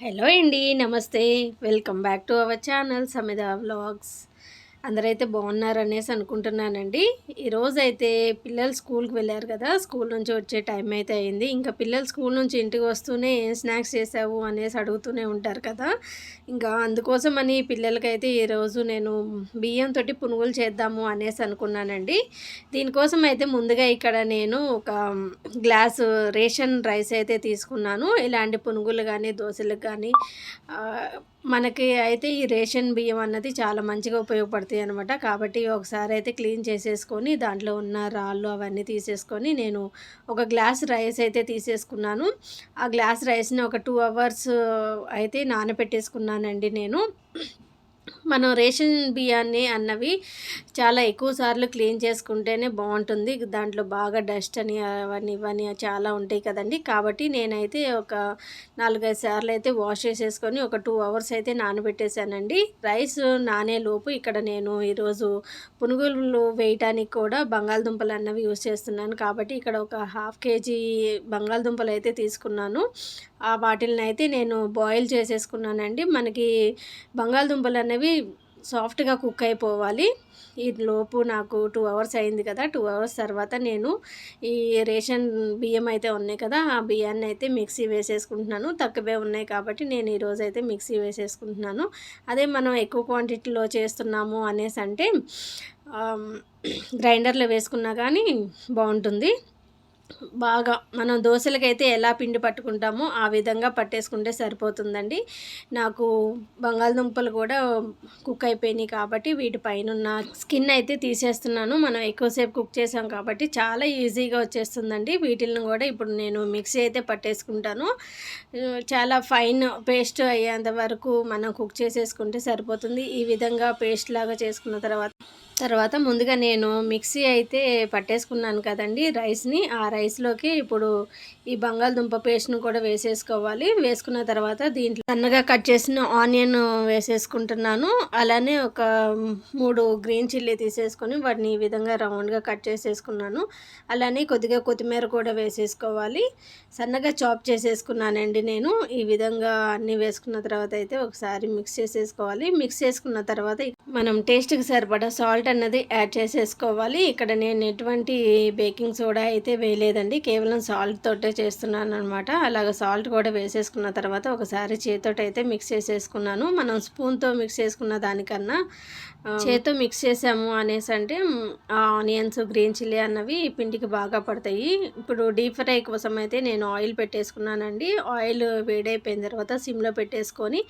Hello అండి నమస్తే. Welcome back to our channel Samida vlogs. అందరైతే బాగున్నారనేసి అనుకుంటున్నానండి. ఈరోజు అయితే పిల్లలు స్కూల్కి వెళ్ళారు కదా స్కూల్ నుంచి వచ్చే టైం అయితే అయింది. ఇంకా పిల్లలు స్కూల్ నుంచి ఇంటికి వస్తూనే ఏం స్నాక్స్ చేసావు అనేసి అడుగుతూనే ఉంటారు కదా. ఇంకా అందుకోసం అని పిల్లలకైతే ఈరోజు నేను బియ్యంతో పునుగులు చేద్దాము అనేసి అనుకున్నానండి. దీనికోసం అయితే ముందుగా ఇక్కడ నేను ఒక గ్లాసు రేషన్ రైస్ అయితే తీసుకున్నాను. ఇలాంటి పునుగులు కానీ దోశలకు కానీ మనకి అయితే ఈ రేషన్ బియ్యం అన్నది చాలా మంచిగా ఉపయోగపడతాయి అనమాట కాబట్టి ఒకసారి అయితే క్లీన్ చేసేసుకొని దాంట్లో ఉన్న రాళ్ళు అవన్నీ తీసేసుకొని నేను ఒక గ్లాస్ రైస్ అయితే తీసేసుకున్నాను. ఆ గ్లాస్ రైస్ని ఒక టూ అవర్స్ అయితే నానబెట్టేసుకున్నానండి నేను. మనం రేషన్ బియ్యాన్ని అన్నవి చాలా ఎక్కువ సార్లు క్లీన్ చేసుకుంటేనే బాగుంటుంది. దాంట్లో బాగా డస్ట్ అని అవన్నీ ఇవన్నీ చాలా ఉంటాయి కదండి. కాబట్టి నేనైతే ఒక నాలుగైదు సార్లు అయితే వాష్ చేసేసుకొని ఒక టూ అవర్స్ అయితే నానబెట్టేశానండి. రైస్ నానే లోపు ఇక్కడ నేను ఈరోజు పునుగులు వేయటానికి కూడా బంగాళదుంపలు అన్నవి యూస్ చేస్తున్నాను. కాబట్టి ఇక్కడ ఒక హాఫ్ కేజీ బంగాళదుంపలు అయితే తీసుకున్నాను. ఆ వాటిని అయితే నేను బాయిల్ చేసేసుకున్నానండి. మనకి బంగాళదుంపలు అనేవి సాఫ్ట్గా కుక్ అయిపోవాలి ఈ లోపు నాకు టూ అవర్స్ అయింది కదా టూ అవర్స్ తర్వాత నేను ఈ రేషన్ బియ్యం అయితే ఉన్నాయి కదా ఆ బియ్యాన్ని అయితే మిక్సీ వేసేసుకుంటున్నాను. తక్కువే ఉన్నాయి కాబట్టి నేను ఈరోజు అయితే మిక్సీ వేసేసుకుంటున్నాను. అదే మనం ఎక్కువ క్వాంటిటీలో చేస్తున్నాము అనేసి అంటే గ్రైండర్లో వేసుకున్నా కానీ బాగుంటుంది బాగా మనం దోశలకైతే ఎలా పిండి పట్టుకుంటామో ఆ విధంగా పట్టేసుకుంటే సరిపోతుందండి. నాకు బంగాళదుంపలు కూడా కుక్ అయిపోయినాయి కాబట్టి వీటి పైన స్కిన్ అయితే తీసేస్తున్నాను. మనం ఎక్కువసేపు కుక్ చేసాం కాబట్టి చాలా ఈజీగా వచ్చేస్తుందండి. వీటిని కూడా ఇప్పుడు నేను మిక్సీ అయితే పట్టేసుకుంటాను. చాలా ఫైన్ పేస్ట్ అయ్యేంత వరకు మనం కుక్ చేసేసుకుంటే సరిపోతుంది. ఈ విధంగా పేస్ట్ లాగా చేసుకున్న తర్వాత తర్వాత ముందుగా నేను మిక్సీ అయితే పట్టేసుకున్నాను కదండి రైస్ని. ఆ రైస్లోకి ఇప్పుడు ఈ బంగాళదుంప పేస్ట్ను కూడా వేసేసుకోవాలి. వేసుకున్న తర్వాత దీంట్లో సన్నగా కట్ చేసిన ఆనియన్ వేసేసుకుంటున్నాను. అలానే ఒక మూడు గ్రీన్ చిల్లీ తీసేసుకొని వాటిని ఈ విధంగా రౌండ్గా కట్ చేసేసుకున్నాను. అలానే కొద్దిగా కొత్తిమీర కూడా వేసేసుకోవాలి. సన్నగా చాప్ చేసేసుకున్నానండి నేను. ఈ విధంగా అన్నీ వేసుకున్న తర్వాత అయితే ఒకసారి మిక్స్ చేసేసుకోవాలి. మిక్స్ చేసుకున్న తర్వాత మనం టేస్ట్కి సరిపడా సాల్ట్ అన్నది యాడ్ చేసేసుకోవాలి. ఇక్కడ నేను ఎటువంటి బేకింగ్ సోడా అయితే వేయలేదండి. కేవలం సాల్ట్ తోటే చేస్తున్నాను అనమాట అలాగ సాల్ట్ కూడా వేసేసుకున్న తర్వాత ఒకసారి చేతితో అయితే మిక్స్ చేసేసుకున్నాను. మనం స్పూన్తో మిక్స్ చేసుకున్న దానికన్నా చేతితో మిక్స్ చేసాము అనేసి అంటే ఆనియన్స్ గ్రీన్ చిల్లీ అన్నవి పిండికి బాగా పడతాయి. ఇప్పుడు డీప్ ఫ్రై కోసం అయితే నేను ఆయిల్ పెట్టేసుకున్నానండి. ఆయిల్ వేడైపోయిన తర్వాత సిమ్లో పెట్టేసుకొని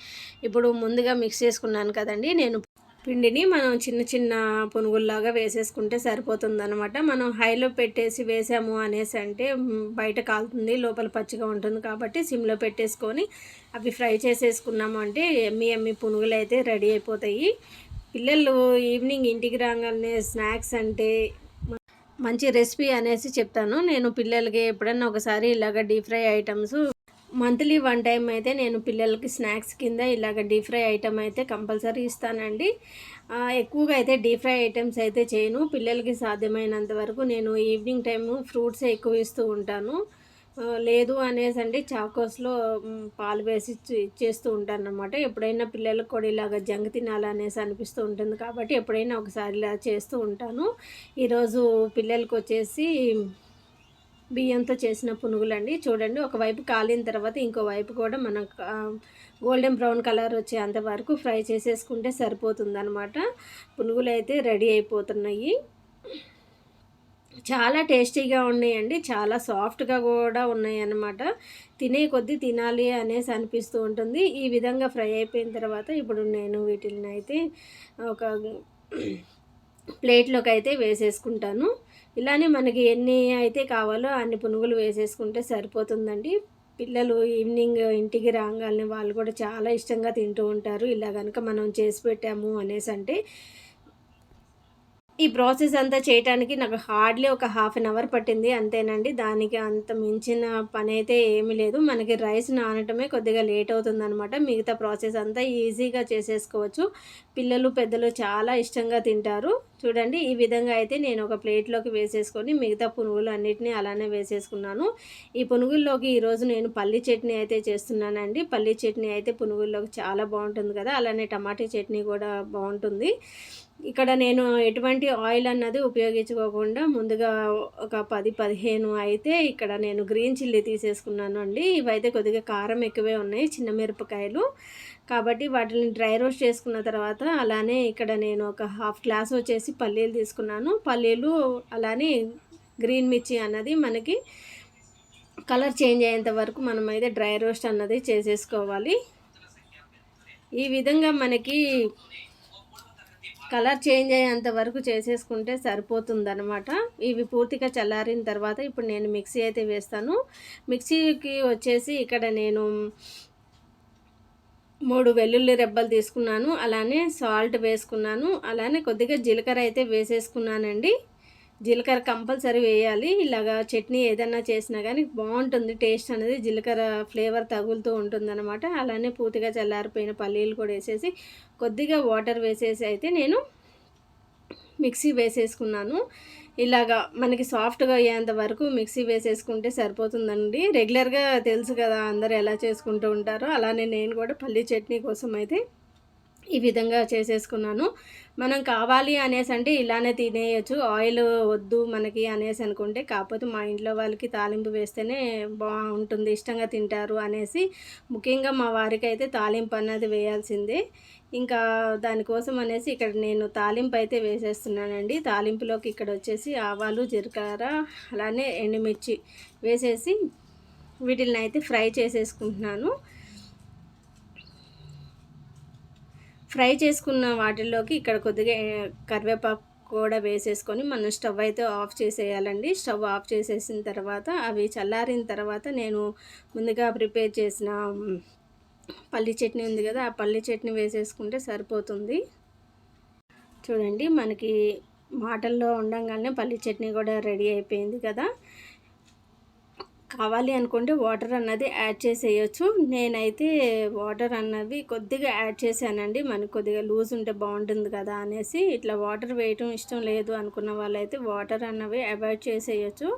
ఇప్పుడు ముందుగా మిక్స్ చేసుకున్నాను కదండి. నేను పిండిని మనం చిన్న చిన్న పునుగుల్లాగా వేసేసుకుంటే సరిపోతుందనమాట మనం హైలో పెట్టేసి వేసాము అనేసి అంటే బయట కాలుతుంది లోపల పచ్చిగా ఉంటుంది కాబట్టి సిమ్లో పెట్టేసుకొని అవి ఫ్రై చేసేసుకున్నాము అంటే ఎమ్మి ఎమ్మి పునుగులు అయితే రెడీ అయిపోతాయి. పిల్లలు ఈవినింగ్ ఇంటికి రాగానే స్నాక్స్ అంటే మంచి రెసిపీ అనేసి చెప్తాను. నేను పిల్లలకి ఎప్పుడన్నా ఒకసారి ఇలాగ deep fry items monthly one time అయితే నేను పిల్లలకి స్నాక్స్ కింద ఇలాగ డీప్ ఫ్రై ఐటమ్ అయితే కంపల్సరీ ఇస్తానండి. ఎక్కువగా అయితే డీప్ ఫ్రై ఐటమ్స్ అయితే చేయను. పిల్లలకి సాధ్యమైనంత వరకు నేను ఈవినింగ్ టైము ఫ్రూట్స్ ఎక్కువ ఇస్తూ ఉంటాను. లేదు అనేసి అండి చాకోస్లో పాలు వేసి ఇచ్చేస్తూ ఉంటాను అనమాట ఎప్పుడైనా పిల్లలకు కూడా ఇలాగ జంక్ తినాలనేసి అనిపిస్తూ ఉంటుంది కాబట్టి ఎప్పుడైనా ఒకసారి ఇలా చేస్తూ ఉంటాను. ఈరోజు పిల్లలకి వచ్చేసి బియ్యంతో చేసిన పునుగులండి. చూడండి ఒకవైపు కాలిన తర్వాత ఇంకో వైపు కూడా మనం గోల్డెన్ బ్రౌన్ కలర్ వచ్చేంత వరకు ఫ్రై చేసేసుకుంటే సరిపోతుందనమాట పునుగులు అయితే రెడీ అయిపోతున్నాయి. చాలా టేస్టీగా ఉన్నాయండి. చాలా సాఫ్ట్గా కూడా ఉన్నాయి అన్నమాట తినే కొద్దీ తినాలి అనేసి అనిపిస్తూ ఉంటుంది. ఈ విధంగా ఫ్రై అయిపోయిన తర్వాత ఇప్పుడు నేను వీటిని అయితే ఒక ప్లేట్లోకి అయితే వేసేసుకుంటాను. ఇలానే మనకి ఎన్ని అయితే కావాలో అన్ని పునుగులు వేసేసుకుంటే సరిపోతుందండి. పిల్లలు ఈవినింగ్ ఇంటికి రాగానే వాళ్ళు కూడా చాలా ఇష్టంగా తింటూ ఉంటారు. ఇలా కనుక మనం చేసి పెట్టాము అనేసి అంటే ఈ ప్రాసెస్ అంతా చేయడానికి నాకు హార్డ్లీ ఒక హాఫ్ అన్ అవర్ పట్టింది అంతేనండి. దానికి అంత మించిన పని అయితే ఏమీ లేదు. మనకి రైస్ నానటమే కొద్దిగా లేట్ అవుతుంది అనమాట మిగతా ప్రాసెస్ అంతా ఈజీగా చేసేసుకోవచ్చు. పిల్లలు పెద్దలు చాలా ఇష్టంగా తింటారు. చూడండి ఈ విధంగా అయితే నేను ఒక ప్లేట్లోకి వేసేసుకొని మిగతా పునుగులు అన్నిటినీ అలానే వేసేసుకున్నాను. ఈ పునుగుల్లోకి ఈరోజు నేను పల్లి చట్నీ అయితే చేస్తున్నానండి. పల్లి చట్నీ అయితే పునుగుల్లోకి చాలా బాగుంటుంది కదా. అలానే టమాటా చట్నీ కూడా బాగుంటుంది. ఇక్కడ నేను ఎటువంటి ఆయిల్ అన్నది ఉపయోగించుకోకుండా ముందుగా ఒక పది పదిహేను అయితే ఇక్కడ నేను గ్రీన్ చిల్లీ తీసేసుకున్నాను అండి. ఇవైతే కొద్దిగా కారం ఎక్కువే ఉన్నాయి చిన్న మిరపకాయలు. కాబట్టి వాటిని డ్రై రోస్ట్ చేసుకున్న తర్వాత అలానే ఇక్కడ నేను ఒక హాఫ్ గ్లాస్ వచ్చేసి పల్లీలు తీసుకున్నాను. పల్లీలు అలానే గ్రీన్ మిర్చి అన్నది మనకి కలర్ చేంజ్ అయ్యేంత వరకు మనం అయితే డ్రై రోస్ట్ అన్నది చేసేసుకోవాలి. ఈ విధంగా మనకి కలర్ చేంజ్ అయ్యేంత వరకు చేసేసుకుంటే సరిపోతుందనమాట ఇవి పూర్తిగా చల్లారిన తర్వాత ఇప్పుడు నేను మిక్సీ అయితే వేస్తాను. మిక్సీకి వచ్చేసి ఇక్కడ నేను మూడు వెల్లుల్లి రెబ్బలు తీసుకున్నాను. అలానే సాల్ట్ వేసుకున్నాను. అలానే కొద్దిగా జీలకర్ర అయితే వేసేసుకున్నానండి. జీలకర్ర కంపల్సరీ వేయాలి. ఇలాగా చట్నీ ఏదైనా చేసినా కానీ బాగుంటుంది. టేస్ట్ అనేది జీలకర్ర ఫ్లేవర్ తగులుతూ ఉంటుందన్నమాట. అలానే పూర్తిగా చల్లారిపోయిన పల్లీలు కూడా వేసేసి కొద్దిగా వాటర్ వేసేసి అయితే నేను మిక్సీ వేసేసుకున్నాను. ఇలాగా మనకి సాఫ్ట్గా అయ్యేంత వరకు మిక్సీ వేసేసుకుంటే సరిపోతుందండి. రెగ్యులర్గా తెలుసు కదా అందరు ఎలా చేసుకుంటూ ఉంటారో. అలానే నేను కూడా పల్లీ చట్నీ కోసం అయితే ఈ విధంగా చేసేసుకున్నాను. మనం కావాలి అనేసి అంటే ఇలానే తినేయచ్చు. ఆయిల్ వద్దు మనకి అనేసి అనుకుంటే కాకపోతే మా ఇంట్లో వాళ్ళకి తాలింపు వేస్తేనే బాగుంటుంది ఇష్టంగా తింటారు అనేసి. ముఖ్యంగా మా వారికి అయితే తాలింపు అన్నది వేయాల్సిందే. ఇంకా దానికోసం అనేసి ఇక్కడ నేను తాలింపు అయితే వేసేస్తున్నానండి. తాలింపులోకి ఇక్కడ వచ్చేసి ఆవాలు జీలకర్ర అలానే ఎండుమిర్చి వేసేసి వీటిని అయితే ఫ్రై చేసేసుకుంటున్నాను. ఫ్రై చేసుకున్న వాటిల్లోకి ఇక్కడ కొద్దిగా కరివేపాకు కూడా వేసేసుకొని మనం స్టవ్ అయితే ఆఫ్ చేసేయాలండి. స్టవ్ ఆఫ్ చేసేసిన తర్వాత అవి చల్లారిన తర్వాత నేను ముందుగా ప్రిపేర్ చేసిన పల్లి చట్నీ ఉంది కదా ఆ పల్లి చట్నీ వేసేసుకుంటే సరిపోతుంది. చూడండి మనకి మాటల్లో ఉండంగానే పల్లి చట్నీ కూడా రెడీ అయిపోయింది కదా. కావాలి అనుకుంటే వాటర్ అన్నది యాడ్ చేసేయచ్చు. నేనైతే వాటర్ అన్నవి కొద్దిగా యాడ్ చేశానండి. మనకు కొద్దిగా లూజ్ ఉంటే బాగుంటుంది కదా అనేసి ఇట్లా వాటర్ వేయటం ఇష్టం లేదు అనుకున్న వాళ్ళైతే వాటర్ అన్నవి అవాయిడ్ చేసేయచ్చు.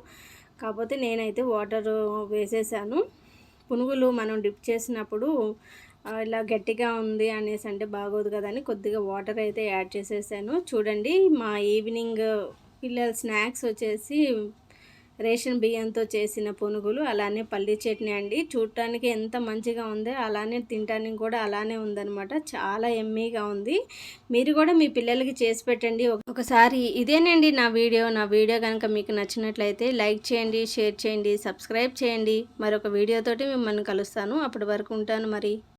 కాకపోతే నేనైతే వాటర్ వేసేసాను. పునుగులు మనం డిప్ చేసినప్పుడు ఇలా గట్టిగా ఉంది అనేసి అంటే బాగోదు కదా అని కొద్దిగా వాటర్ అయితే యాడ్ చేసేసాను. చూడండి మా ఈవినింగ్ పిల్లల స్నాక్స్ వచ్చేసి రేషన్ బియ్యంతో చేసిన పునుగులు అలానే పల్లి చట్నీ అండి. చూడటానికి ఎంత మంచిగా ఉందో అలానే తినడానికి కూడా అలానే ఉందనమాట చాలా ఎమ్మీగా ఉంది. మీరు కూడా మీ పిల్లలకి చేసి పెట్టండి. ఒకసారి ఇదేనండి నా వీడియో. నా వీడియో కనుక మీకు నచ్చినట్లయితే లైక్ చేయండి షేర్ చేయండి సబ్స్క్రైబ్ చేయండి. మరొక వీడియోతోటి మిమ్మల్ని కలుస్తాను. అప్పటి వరకు ఉంటాను మరి.